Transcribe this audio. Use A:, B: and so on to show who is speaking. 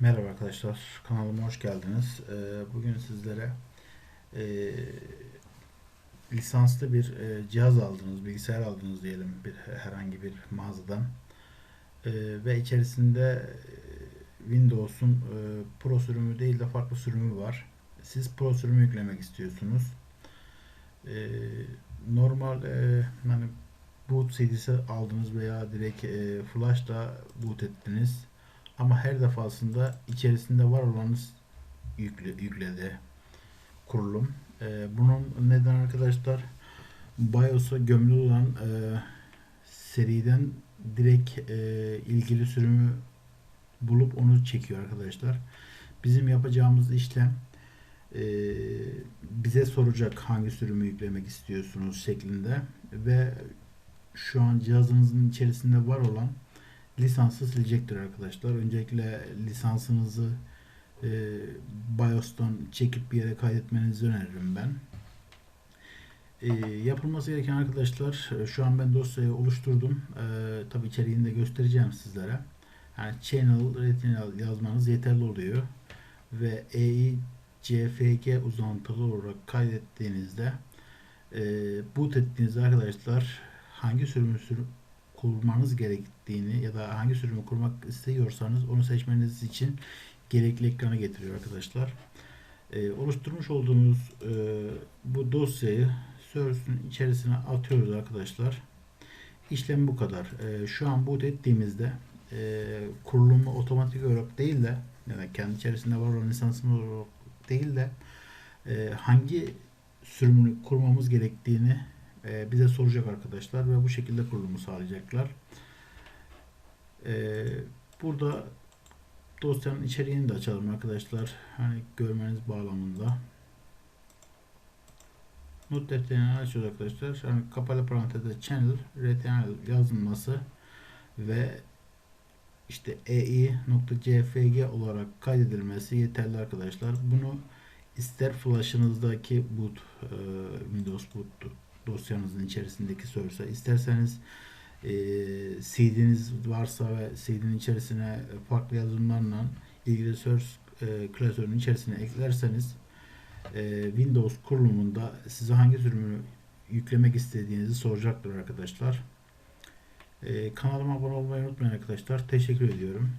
A: Merhaba arkadaşlar, kanalıma hoş geldiniz. Ee, Bugün sizlere e, lisanslı bir e, cihaz aldınız, bilgisayar aldınız diyelim bir herhangi bir mağazadan Ee, ve içerisinde e, Windows'un Pro sürümü değil de farklı sürümü var. Siz Pro sürümü yüklemek istiyorsunuz. Ee, normal hani boot CD'si aldınız veya direkt e, flash'la boot ettiniz. Ama her defasında içerisinde var olanı yükle, yükledi kurulum. Ee, bunun neden arkadaşlar BIOS'a gömülü olan e, seriden direkt e, ilgili sürümü bulup onu çekiyor arkadaşlar. Bizim yapacağımız işlem e, bize soracak hangi sürümü yüklemek istiyorsunuz şeklinde ve şu an cihazınızın içerisinde var olan lisansı silecektir arkadaşlar. Öncelikle lisansınızı e, BIOS'tan çekip bir yere kaydetmenizi öneririm ben. E, yapılması gereken arkadaşlar e, şu an ben dosyayı oluşturdum. E, tabi içeriğini de göstereceğim sizlere. Yani channel retinal yazmanız yeterli oluyor. Ve EI CFG uzantılı olarak kaydettiğinizde e, boot ettiğinizde arkadaşlar hangi sürümü sürüm kurmanız gerektiğini ya da hangi sürümü kurmak istiyorsanız onu seçmeniz için gerekli ekranı getiriyor arkadaşlar. Ee, oluşturmuş olduğumuz e, bu dosyayı Source'ün içerisine atıyoruz arkadaşlar. İşlem bu kadar. E, şu an boot ettiğimizde e, kurulumu otomatik olarak değil de yani kendi içerisinde var olan lisansımız olarak değil de e, hangi sürümünü kurmamız gerektiğini e, bize soracak arkadaşlar ve bu şekilde kurulumu sağlayacaklar. E, burada dosyanın içeriğini de açalım arkadaşlar. Hani görmeniz bağlamında. Not defterini açıyoruz arkadaşlar. Yani kapalı parantezde channel retinal yazılması ve işte ei.cfg olarak kaydedilmesi yeterli arkadaşlar. Bunu ister flash'ınızdaki boot e, Windows boot dosyanızın içerisindeki source'a isterseniz e, CD'niz varsa ve CD'nin içerisine farklı yazılımlarla ilgili source e, klasörünün içerisine eklerseniz e, Windows kurulumunda size hangi sürümü yüklemek istediğinizi soracaktır arkadaşlar. E, kanalıma abone olmayı unutmayın arkadaşlar. Teşekkür ediyorum.